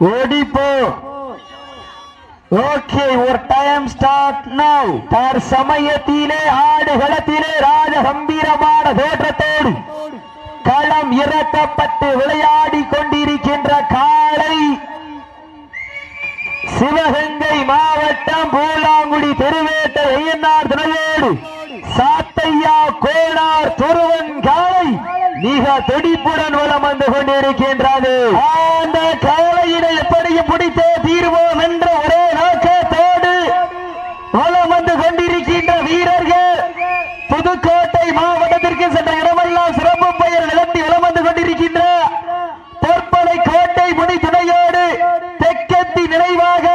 ஓடிப்போ. ஓகே ஒரு time start now தார் சமயத்திலே ஆடுகளத்திலே ராஜ கம்பீரமான தோற்றத்தோடு களம் இறக்கப்பட்டு விளையாடி கொண்டிருக்கின்ற காலை சிவகங்கை மாவட்டம் பூலாங்குடி திருவேட்டை ஐயனார் துணையோடு சாத்தையா கோனார் துருவன் காளை மிக துடிப்புடன் வளம் வந்து கொண்டிருக்கின்றது. அந்த காலையினை எப்படியும் பிடித்தே தீர்வோம் என்ற ஒரே நோக்கத்தோடு வலம் வந்து கொண்டிருக்கின்ற வீரர்கள் புதுக்கோட்டை மாவட்டத்திற்கு சென்ற இடமெல்லாம் சிறப்பு பெயர் நிலத்தி வலம் வந்து கொண்டிருக்கின்ற பொற்பனை கோட்டை முடி துணையோடு தெற்கத்தி நினைவாக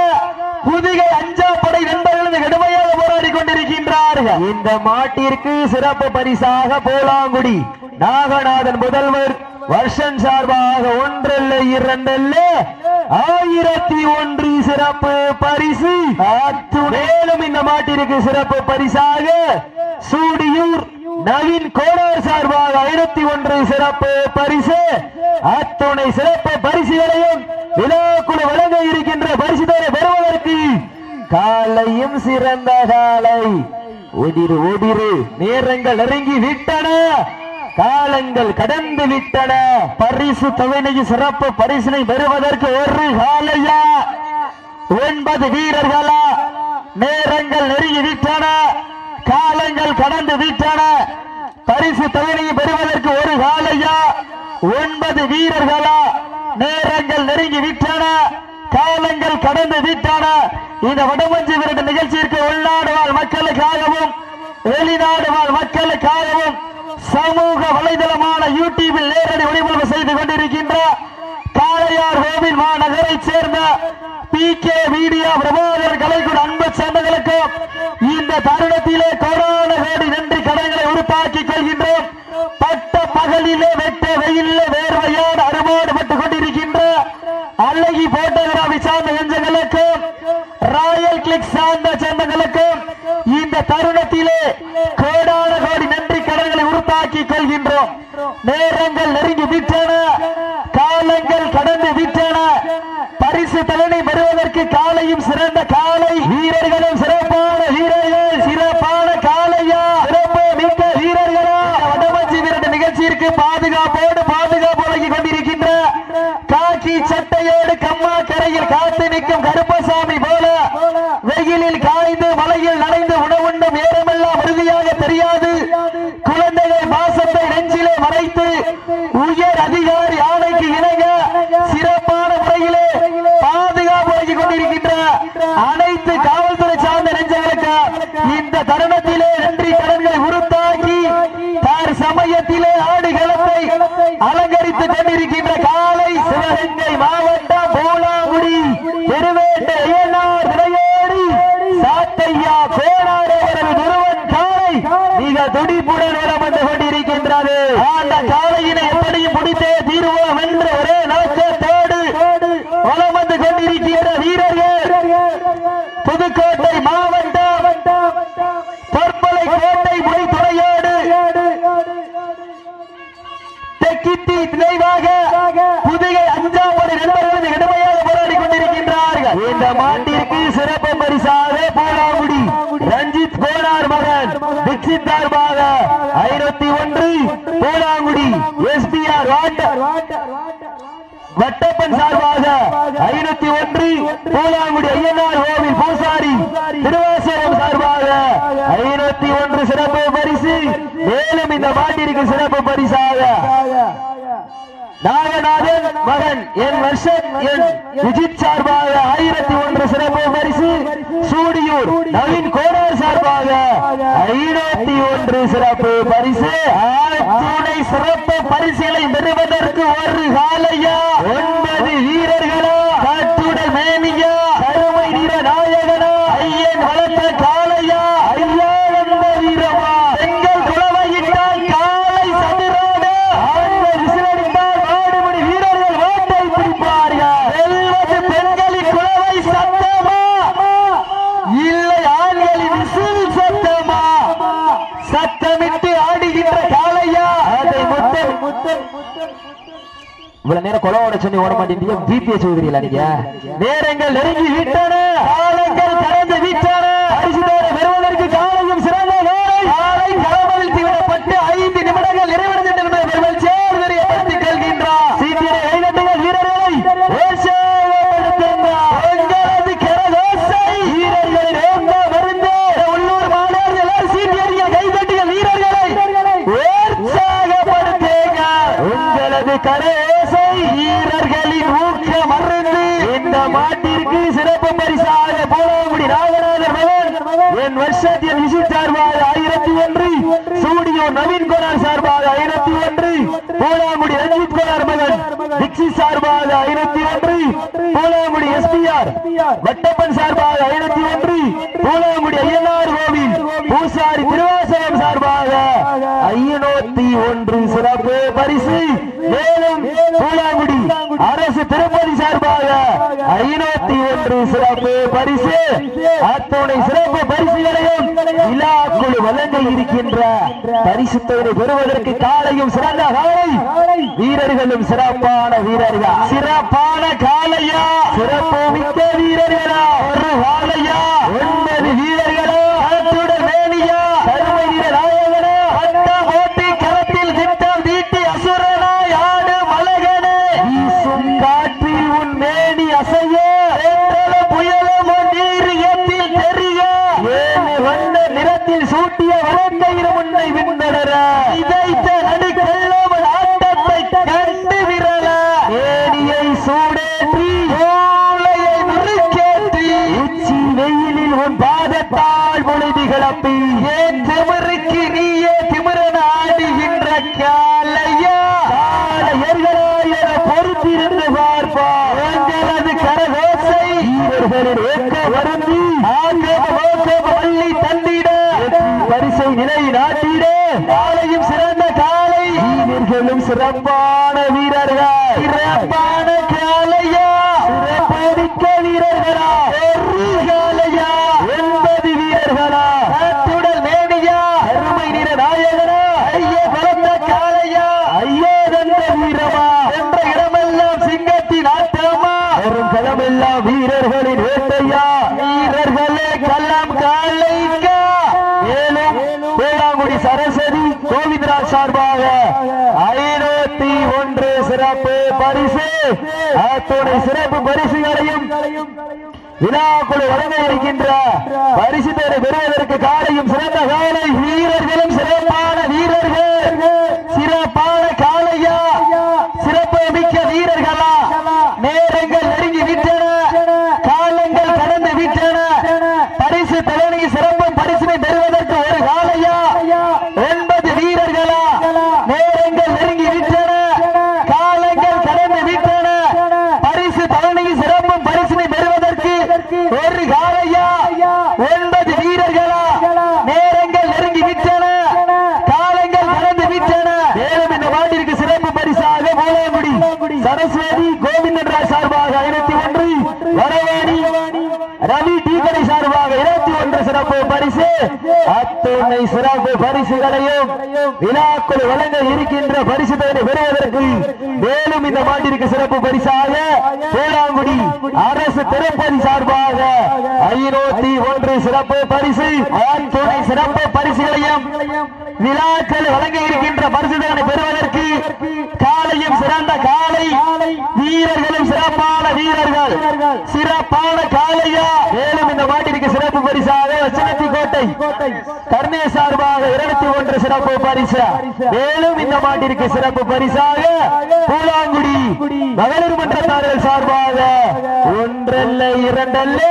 புதுகை அஞ்சாப்படை நண்பர்களது கடுமையாக போராடி கொண்டிருக்கின்றார்கள் இந்த மாட்டிற்கு சிறப்பு பரிசாக போலாங்குடி. நாகநாதன் முதல்வர் வருஷன் சார்பாக ஒன்றல்ல இரண்டல்ல ஆயிரத்தி ஒன்று சிறப்பு பரிசு. அத்து- மேலும் இந்த மாட்டிற்கு சிறப்பு பரிசாக சூடியூர் நவீன் கோடார் சார்பாக ஆயிரத்தி ஒன்று சிறப்பு பரிசு. அத்துணை சிறப்பு பரிசுகளையும் விழாக்குழு வழங்க இருக்கின்ற பரிசுதனை பெறுவதற்கு காலையும் சிறந்த காலை. ஒடிரு ஒடிரு நேரங்கள் நெருங்கி விட்டன. காலங்கள் கடந்து விட்டன. பரிசு தொகையை சிறப்பு பரிசினை பெறுவதற்கு ஒரு காலையா? ஒன்பது வீரர்களா? நேரங்கள் நெருங்கி விட்டன. காலங்கள் கடந்து விட்டன. பரிசு தொகையை பெறுவதற்கு ஒரு காலையா? ஒன்பது வீரர்களா? நேரங்கள் நெருங்கி விட்டன. காலங்கள் கடந்து விட்டன. இந்த வடமஞ்சி விரட்டு நிகழ்ச்சிக்கு உள்நாடு வாழ் உருப்பாக்கிக் கொள்கின்றோம் நேரங்கள் நெருங்கி விட்டன. காலங்கள் கடந்து விட்டன. பரிசு தலைமை பெறுவதற்கு காலையும் சிறந்த காலை. வீரர்கள் அனைத்து காவல்துறை சார்ந்த நெஞ்சங்களுக்கு இந்த தருணத்திலே நன்றி கடன்களை உருத்தாக்கி தார் சமயத்திலே ஆடுகளத்தை அலங்கரித்துக் கொண்டிருக்கின்ற காலை சிவகங்கை மாவட்டம் பூலாங்குடி பெருவேட்டை ஐயனார் திரையோடி சாத்தையா கோணார் அவரது துருவன் காலை மிக துடிப்புடன் வலம் வந்து கொண்டிருக்கின்றது அந்த காலையினை எப்படியும் முடித்தே தீர்வோம் என்ற ஒரே நோக்கத்தோடு வலம் வந்து கொண்டிருக்கின்ற வீரர்கள் புதுக்கோட்டை மாவட்டம் பொற்பலை கோட்டை முடி துறையோடு கீர்த்தி நினைவாக புதுகை அஞ்சாவது நண்பர்கள் கடுமையாக போராடி கொண்டிருக்கின்றார்கள். இந்த மாட்டிற்கு சிறப்பு பரிசாக போராமுடி ரஞ்சித் கோனார் மகன் தீட்சித் சார்பாக ஐநூத்தி ஒன்று பூலாங்குடி எஸ்பிஆர் வாட்டர் வட்டப்பன் சார்பாக ஐநூத்தி ஒன்று பூலாங்குடி ஐயனார் கோவில் பூசாரி திருவாசகம் சார்பாக ஐநூத்தி ஒன்று சிறப்பு பரிசு. மேலும் இந்த மாட்டிற்கு சிறப்பு பரிசாக நாகநாதன் மகன் என் வருஷன் என் விஜித் சார்பாக ஆயிரத்தி ஒன்று சிறப்பு பரிசு. சூடியூர் நவீன் கோடார் சார்பாக ஐநூத்தி ஒன்று சிறப்பு பரிசு. சிறப்பு பரிசுகளை பெறுவதற்கு ஒரு கால சத்தமிட்டு ஆடுகின்ற அதை முத்தம் இவ்வளவு நேரம் கொலவோட சொல்லி ஓட மாட்டேங்க ஜிபிஎஸ் சொல்கிறீங்களா நீங்க? நேரங்கள் நெருங்கி விட்டன காலங்கள் கடந்து விட்டன பரிசுத்தோடு பெறுவதற்கு காலையும் சிறந்த வேலை காலை களமதில் தீவிரப்பட்டு ஐந்து நிமிடங்கள் நிறைவடைந்தது என்பதை பெருமல் சேர்வரியப்படுத்திக் கொள்கின்றார் சீட்டியரை கைதட்டுங்கள் வீரர்களை உற்சாகப்படுத்துங்கள். எங்களது கரகோசை வீரர்களின் ஏந்த மருந்து உள்ளூர் மாணவர்கள் எல்லாரும் சீட்டியர்கள் கைதட்டுங்கள் வீரர்களை உற்சாகப்படுத்துங்க உங்களது கரேசை வீரர்களின் ஊக்க மருந்து இந்த மாட்டிற்கு சிறப்பு பரிசாக போலாங்குடி ராகநாதர் மகன் என் வருஷத்தின் விசி சார்பாக ஆயிரத்தி ஒன்று. சூடியோ நவீன் குமார் சார்பாக ஆயிரத்தி ஒன்று. போலாங்குடி ரஞ்சித் குமார் மகன் டிக்ஸி சார்பாக ஐநூத்தி ஒன்று பூலாங்குடி எஸ்பிஆர். வட்டப்பன் சார்பாக ஐநூத்தி ஒன்று பூலாங்குடி ஐயனார் கோவில். பூசாரி திருவாசகம் சார்பாக ஐநூத்தி ஒன்று சிறப்பு பரிசு. மேலும் பூலாங்குடி அரசு திருப்பதி சார்பாக ஐநூத்தி ஒன்று சிறப்பு பரிசு. அத்துணை சிறப்பு பரிசுகளையும் விழா குழு வழங்க இருக்கின்ற பரிசு பெறுவதற்கு காலையும் சிறந்த காலை. வீரர்களும் சிறப்பான வீரர்கள். சிறப்பான காலையா. சிறப்பு மிக்க வீரர்களா. ஒரு காலையா. வீரர்களும் சிறப்பான வீரர்கள் சிறப்பான காலையா சிறப்படிக்க வீரர்களா ஒரு காலையா ஒன்பது வீரர்களா காற்றுடல் மேனியா அருமை நிற நாயகனா ஐய பலத்த காலையா ஐயோ தந்த வீரமா என்ற இடமெல்லாம் சிங்கத்தின் ஆட்டமா வரும் களமெல்லாம் வீரர்களின் வேட்டையா வீரர்களே கள்ளம் காலைக்கா மேலும் வேளாங்குடி சரஸ்வதி கோவிந்தராஜ் சார்பாக ஐநூத்தி ஒன்று சிறப்பு பரிசு. அத்துணை சிறப்பு பரிசுகளையும் விழாக்குழு வழங்க இருக்கின்ற பரிசு பெறுவதற்கு காலையும் சிறந்த காலை வீரர்களும் சிறப்பான வீரர்கள் சிறப்பான காலையா சிறப்பு மிக்க வீரர்களா நேரங்கள் நெருங்கி விட்டன காலங்கள் கடந்து விட்டன பரிசு தலைமை சிறப்பு பரிசினை பெறுவதற்கு ஒரு காலையா ஒன்பது வீரர்களா நேரங்கள் நெருங்கி விட்டன காலங்கள் கடந்து விட்டன பரிசு தலைமை சிறப்பு பரிசினை பெறுவதற்கு ஒரு காலையா ஒன்பது வீரர்களா நேரங்கள் நெருங்கி விட்டன காலங்கள் கடந்து விட்டன மேலும் இந்த மாட்டிற்கு சிறப்பு பரிசாக மூலங்குடி சரஸ்வதி கோவிந்தராஜ் சார்பாக ஐநூத்தி ஒன்று வரவாணி ரவி டீக்கடை சார்பாக இருபத்தி ஒன்று சிறப்பு பரிசு அத்துணை சிறப்பு பரிசுகளையும் விழாக்குழு வழங்க இருக்கின்ற பரிசு தொகை பெறுவதற்கு மேலும் இந்த மாட்டிற்கு சிறப்பு பரிசாக பூலாங்குடி அரசு திருப்பதி சார்பாக ஐநூத்தி ஒன்று சிறப்பு பரிசு அத்துணை சிறப்பு பரிசுகளையும் விழாக்கள் வழங்க இருக்கின்ற பரிசு பரிசுதனை பெறுவதற்கு காலையும் சிறந்த காலை வீரர்களும் சிறப்பான வீரர்கள். சிறப்பான காலையா? மேலும் இந்த மாட்டிற்கு சிறப்பு பரிசாக சின்னத்தி கோட்டை. கர்ணே சார்பாக இருபத்தி ஒன்று சிறப்பு பரிசு. மேலும் இந்த மாட்டிற்கு சிறப்பு பரிசாக கூழாங்குடி மகளிர் மன்றத்தார்கள் சார்பாக ஒன்றல்ல இரண்டல்ல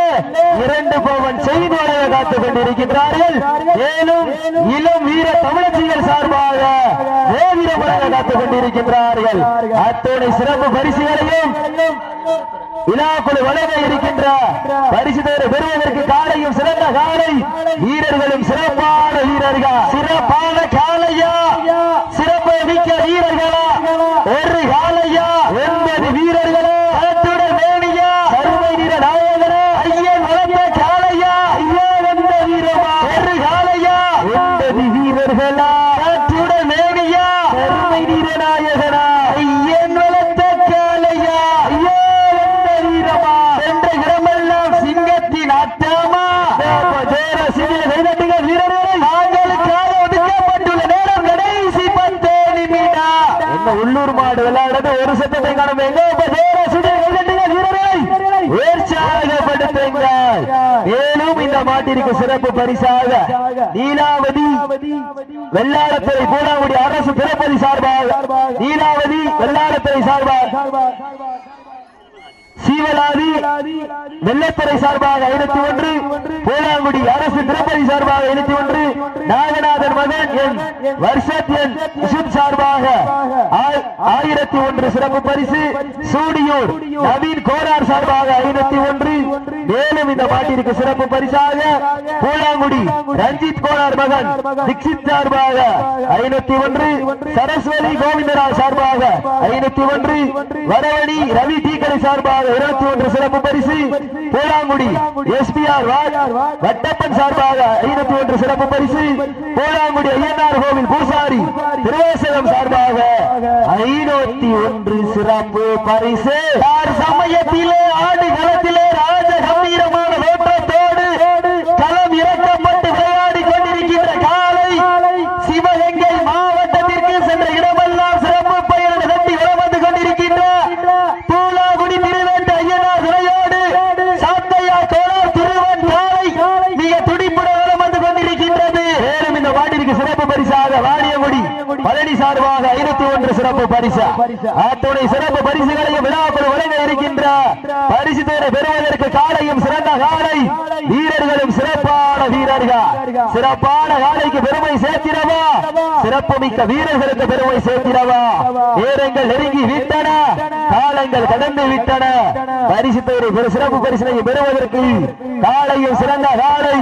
இரண்டு பவன் செய்து காத்துக் கொண்டிருக்கின்றார்கள். மேலும் இளம் வீர தமிழச்சிகள் சார்பாக ஓவிரம் காத்துக் கொண்டிருக்கின்றார்கள். அத்தோடு சிறப்பு பரிசுகளையும் விழாக்குழு வழங்க இருக்கின்ற பரிசு தேர்வு பெறுவதற்கு காலையும் சிறந்த காலை. வீரர்களும் சிறப்பான வீரர்கள். சிறப்பான காலையா சிறப்பு மிக்க வீரர்களா ஒரு காலையா ஒன்பது வீரர்களா அத்துடன் மேனியா கருமை நிற நாயகனா ஐயன் வளர்ந்த காலையா ஐயா வந்த வீரமா ஒரு காலையா ஒன்பது வீரர்களா அத்துடன் மேனியா கருமை நிற நாயகனா ஐயன் எல்லா இடத்தையும் ஒரு சத்தத்தை காணும் எங்க உற்சாகப்படுத்துங்க. மேலும் இந்த மாட்டிற்கு சிறப்பு பரிசாக நீலாவதி வெள்ளாரத்துறை பூனாங்குடி அரசு திருப்பதி சார்பாக நீலாவதி வெள்ளாரத்துறை சார்பாக சீவலாதி வெள்ளத்துறை சார்பாக ஐநூத்தி ஒன்று பூலாங்குடி அரசு திருப்பதி சார்பாக ஐநூத்தி ஒன்று நாகநாதன் மகன் என் வருஷத் என் சார்பாக ஆயிரத்தி ஒன்று சிறப்பு பரிசு சூடியூர் நவீன் கோரார் சார்பாக ஐநூத்தி ஒன்று. மேலும் இந்த மாட்டிற்கு சிறப்பு பரிசாக பூலாங்குடி ரஞ்சித் கோரார் மகன் தீக்ஷித் சார்பாக ஐநூத்தி ஒன்று. சரஸ்வதி கோவிந்தராஜ் சார்பாக ஐநூத்தி ஒன்று. வரவணி ரவி டீக்கரை சார்பாக இருபத்தி ஒன்று சிறப்பு பரிசு. பூலாங்குடி எஸ்பிஆர் வட்டப்பன் சார்பாக ஐநூத்தி ஒன்று சிறப்பு பரிசு. பூலாங்குடி ஐயனார் கோவில் பூசாரி. திருவேசகம் சார்பாக ஐநூத்தி ஒன்று சிறப்பு பரிசு. சமயத்திலே ஆடு களத்திலே ராஜ கம்பீரமான தோற்றத்தோடு களம் இறக்கப்பட்டு விளையாடி கொண்டிருக்கின்ற காலை சிவகங்கை மாவட்டத்திற்கு சென்ற இடமெல்லாம் சிறப்பு பெயர் நடத்தி வலம் வந்து கொண்டிருக்கின்ற பூலாகுடி திருவேட்ட ஐயனார் துறையோடு சாத்தையா கோளார் திருவன் காலை மிக துடிப்புடன் வலம் வந்து கொண்டிருக்கின்றது மேலும் இந்த வார்டிற்கு சார்பாக பரிசாக பழனி சார்பாக ஐநூத்தி ஒன்று சிறப்பு பரிசு. அத்துடைய சிறப்பு பரிசுகளையும் விழாக்குள் வழங்க இருக்கின்ற பரிசு தேரை பெறுவதற்கு காலையும் சிறந்த காலை. வீரர்களும் சிறப்பான வீரர்கள். சிறப்பான காலைக்கு பெருமை சேர்த்திடவா சிறப்பு மிக்க வீரர்களுக்கு பெருமை சேர்த்திடவா நேரங்கள் நெருங்கி விட்டன. காலங்கள் கடந்து விட்டன. பரிசு தேரை சிறப்பு பரிசினை பெறுவதற்கு காலையும் சிறந்த காலை.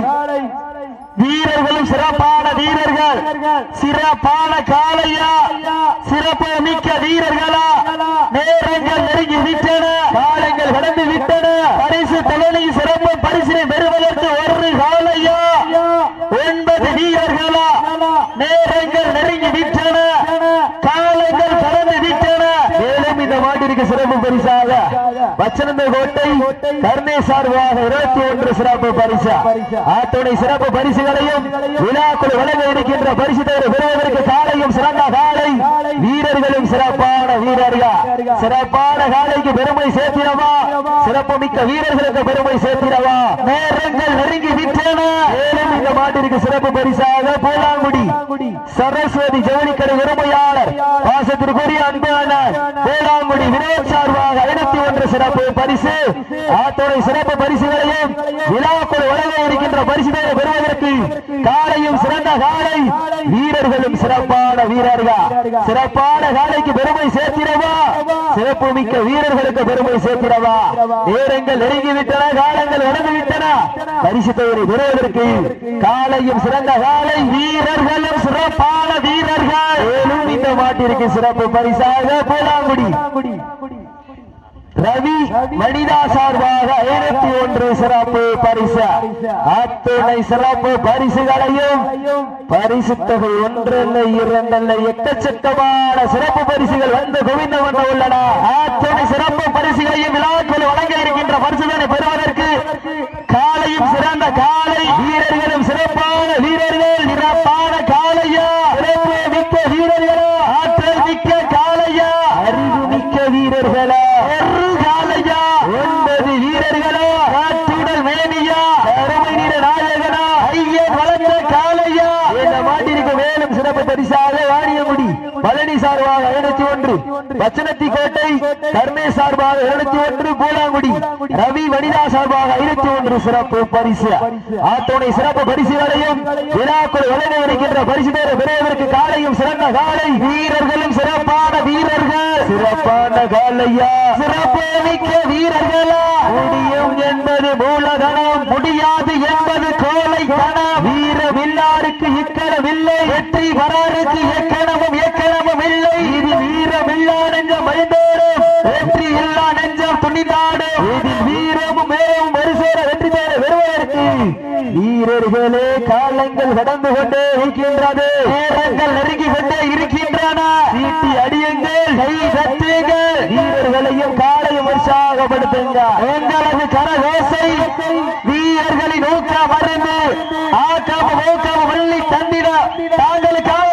வீரர்களும் சிறப்பான வீரர்கள். சிறப்பான காலையா சிறப்பு மிக்க வீரர்களா நேரங்கள் நெருங்கி விட்டன காலங்கள் கடந்து விட்டன பரிசு தலைமை சிறப்பு பரிசினை பெறுவதற்கு ஒரு காளையா ஒன்பது வீரர்களா நேரங்கள் நெருங்கி விட்டன காலங்கள் கடந்து விட்டன மேலும் இந்த மாட்டிற்கு சிறப்பு பரிசாக வச்சனந்த கோட்டை கருணை சார்பாக இருபத்தி ஒன்று சிறப்பு பரிசு. ஆத்துணை சிறப்பு பரிசுகளையும் விழாக்குள் வழங்க இருக்கின்ற பரிசு தவிர பெறுவதற்கு காலையும் சிறந்த காலை. வீரர்களும் சிறப்பான வீரர்கள். சிறப்பான காலைக்கு பெருமை சேர்த்திடவா. சிறப்பு மிக்க வீரர்களுக்கு பெருமை சேர்த்திடவா. நேரங்கள் நெருங்கி விட்டன. மேலும் இந்த மாட்டிற்கு சிறப்பு பரிசாக பூலாங்குடி சரஸ்வதி ஜவுளிக்கடை உரிமையாளர் பாசத்திற்குரிய அன்பான பூலாங்குடி சார்பாக ஐநூத்தி ஒன்று சிறப்பு பரிசு. ஆத்தோட சிறப்பு பரிசுகளையும் விழாக்குள் வழங்க இருக்கின்ற பரிசுகளை பெறுவதற்கு காலையும் சிறந்த காலை வீரர்களும் சிறப்பான வீரர்கள்? சிறப்பான காலைக்கு பெருமை சேர்த்திடவா சிறப்பு மிக்க வீரர்களுக்கு பெருமை சேர்த்திடவா நேரங்கள் நெருங்கிவிட்டன காலங்கள் நடந்துவிட்டன பரிசு தொகுதி பெறுவதற்கு காலையும் சிறந்த காலை வீரர்களும் சிறப்பான வீரர்கள். மேலும் இந்த மாட்டிற்கு சிறப்பு பரிசாக போலாங்குடி. ரவி மனிதா சார்பாக ஐநூத்தி ஒன்று சிறப்பு பரிசு. அத்துணை சிறப்பு பரிசுகளையும் பரிசு தொகை ஒன்றல்ல இரண்டல்ல எக்கச்சக்கமான சிறப்பு பரிசுகள் வந்து குவிந்து கொண்டு உள்ளன. அத்துணை சிறப்பு பரிசுகளையும் விழாக்கள் வழங்க இருக்கின்ற பரிசுகளை பெறுவதற்கு காலையும் சிறந்த காலை வீரர்களும் சிறப்பான வீரர்கள் நிறப்பான காலையா? சிறப்பு மிக்க வீரர்களா ஆற்றல் மிக்க காலையா அறிவு மிக்க வீரர்களா ஒரு காலையா ஒன்பது வீரர்களா காற்றுடல் மேனியா அருமை நிற நாயகனா ஐயன் வளர்ந்த காலையா இந்த மாட்டிற்கு மேலும் சிறப்பு பரிசாக வாணியமுடி சார்பாக ஐநூத்தி ஒன்று பச்சனத்தி கோட்டை கர்மே சார்பாக இருநூத்தி ஒன்று பூலாங்குடி ரவி வனிதா சார்பாக ஐநூத்தி ஒன்று சிறப்பு பரிசு. ஆத்தோனை சிறப்பு பரிசு வரையும் விழாக்குள் வழங்க இருக்கின்ற பரிசு பேர பெறுவதற்கு காலையும் சிறந்த காலை. வீரர்களும் சிறப்பான வீரர்கள். சிறப்பான காலையா? சிறப்பு மிக்க வீரர்களா? முடியும் என்பது மூலதனம் முடியாது என்பது கோலை கணம் வீர வில்லாருக்கு இக்கணமில்லை வெற்றி வராருக்கு எக்கணமும் எக்கணமும் காலங்கள் கடந்து கொண்டே இருக்கின்றது. நேரங்கள் நெருங்கி கொண்டே இருக்கின்றன. சீட்டி அடியுங்கள். கை தட்டுங்கள் வீரர்களையும் காலையும் உற்சாகப்படுத்துங்க உங்களது கரகோசை வீரர்களின் ஊக்கம் மருந்து ஆக்கம் ஊக்கம் வள்ளி தந்திட தாங்களுக்காக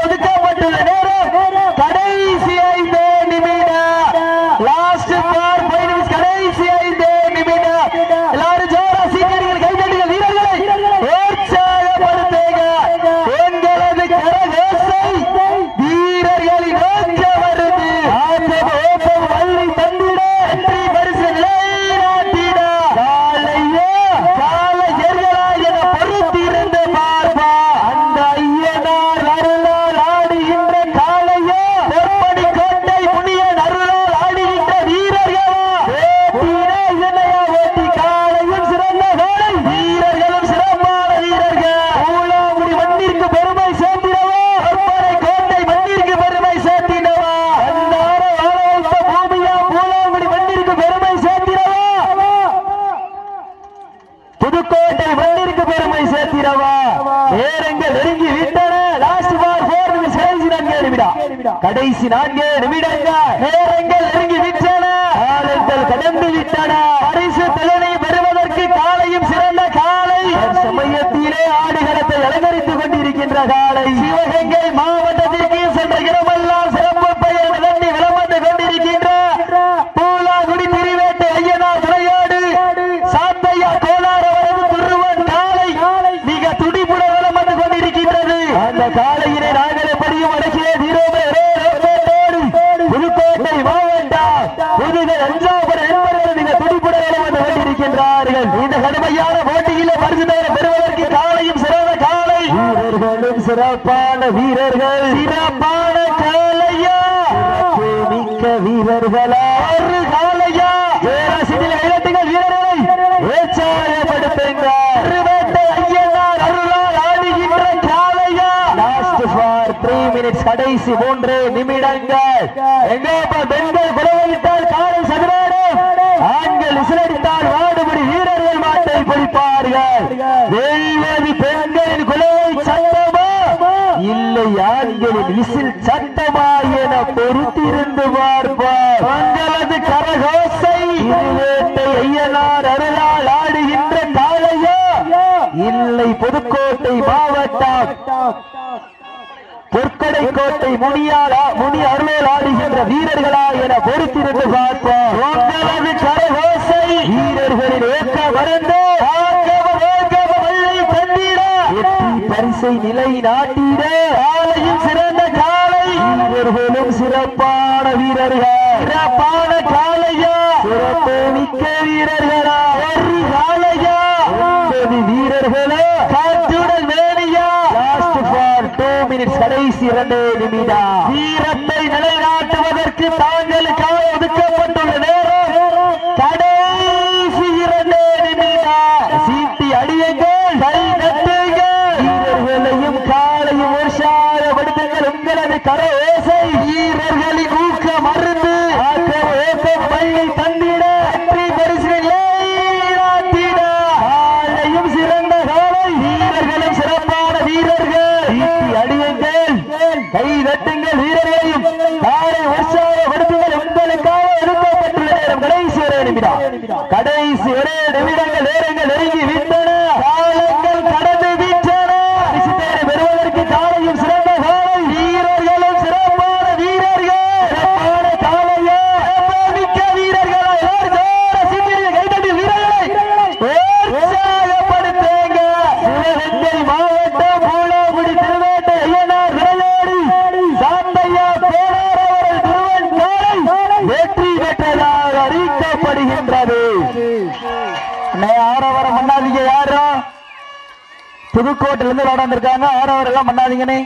கடைசி நான்கு நிமிடங்கள் நேரங்கள் நெருங்கி விட்டன காலங்கள் கடந்து விட்டன பரிசு தலைமை பெறுவதற்கு காலையும் சிறந்த காலை சமயத்திலே ஆடுகளத்தை அலங்கரித்துக் கொண்டிருக்கின்ற காலை சிவகங்கை மாவட்டத்திற்கு சென்ற இடமெல்லாம் சிறப்பு பெயர் நடத்தி வலம் வந்து கொண்டிருக்கின்ற பூலாகுடி திருவேட்டை ஐயனார் துணையோடு சாத்தையா கோலார் அவரது துருவன் காலை மிக துடிப்புடன் வலம் வந்து கொண்டிருக்கின்றது அந்த காலையினை நாங்கள் எப்படியும் அடக்கிய தீரோமே புதுக்கோட்டை மாவட்டம் புதுகை அஞ்சாபுரம் என்பவர்கள் மிக துடிப்புடன் வலம் வந்து கொண்டிருக்கின்றார்கள் இந்த கடுமையான போட்டியிலே பரிசு பெயர் பெறுவதற்கு காலையும் சிறந்த காலை வீரர்களும் சிறப்பான வீரர்கள். சிறப்பான காலையா மிக்க வீரர்களா. காலையா பேராசிரியர் கடைசி மூன்று நிமிடங்கள். எங்கப்பா பெண்கள் குலவிட்டால் காலை சதுராடும் ஆண்கள் விசிலடித்தால் வாடுபடி வீரர்கள் மாட்டை பிடிப்பார்கள் இல்லை விசில் சட்டமா என பொறுத்திருந்து பார்ப்பார். தங்களது கரகோசை திருவேட்டை ஐயனார் அருளால் ஆடுகின்ற காலையா இல்லை புதுக்கோட்டை மாவட்டம். பொற்கடை கோட்டை முனியாளா முனி அருளோல் ஆடுகின்ற வீரர்களா என பொறுத்திருந்து பார்ப்போம் உங்களது கரகோசை வீரர்களின் ஏக்க மறந்து பரிசை நிலை நாட்டிட வீரர்களும் சிறப்பான வீரர்கள். சிறப்பான காலையா சிறப்பு மிக்க வீரர்களா. ஒரு காலையா ஒன்பது வீரர்களா. காற்றுடன் வேணியா லாஸ்ட் ஃபார் டூ மினிட்ஸ் கடைசி இரண்டு நிமிடம். வீரத்தை நிலைநாட்டுவதற்கு தாங்களுக்காக ஒதுக்கப்பட்டுள்ள நேரம் கடைசி இரண்டு நிமிடம் சீட்டி அடியுங்கள் கை தட்டுங்கள் வீரர்களையும் காலையும் உற்சாகப்படுத்துங்கள் உங்களது கர ஓசை வீரர்களின் ஊக்க மருந்து ஆக்கம் ஓக்கம் பள்ளி தந்திட வெற்றி பரிசுகளை நாட்டிட காலையும் சிறந்த காலை வீரர்களும் சிறப்பான வீரர்கள் ஈட்டி அடியுங்கள் கை தட்டுங்கள் வீரர்களையும் காலை உற்சாகப்படுத்துங்கள் உங்களுக்காக ஒதுக்கப்பட்டுள்ள நேரம் கடைசி ஒரே நிமிடம் கடைசி ஒரே நிமிடங்கள் நேரங்கள் நெருங்கி விட்டன காலங்கள் கடந்து விட்டன பரிசு தேடி பெறுவதற்கு காலையும் சிறந்த காலை வீரர்களும் சிறப்பான வீரர்கள் சிறப்பான காலையா மிக்க வீரர்களா எல்லாரும் ஜோர சீக்கிரம் கைதட்டி வீரர்களை உற்சாகப்படுத்துங்க சிவகங்கை மாவட்டம் பூலாங்குடி திருவேட்டை ஐயனார் விளையாடி சாந்தையா பேரார் அவர்கள் திருவன் காலை வெற்றி பெற்றதாக அறிவிக்கப்படுகின்றது அண்ணே, ஆரவாரம் பண்ணாதீங்க யாரும் புதுக்கோட்டையில வந்திருக்காங்க ஆரவாரம் எல்லாம் பண்ணாதீங்கண்ணே.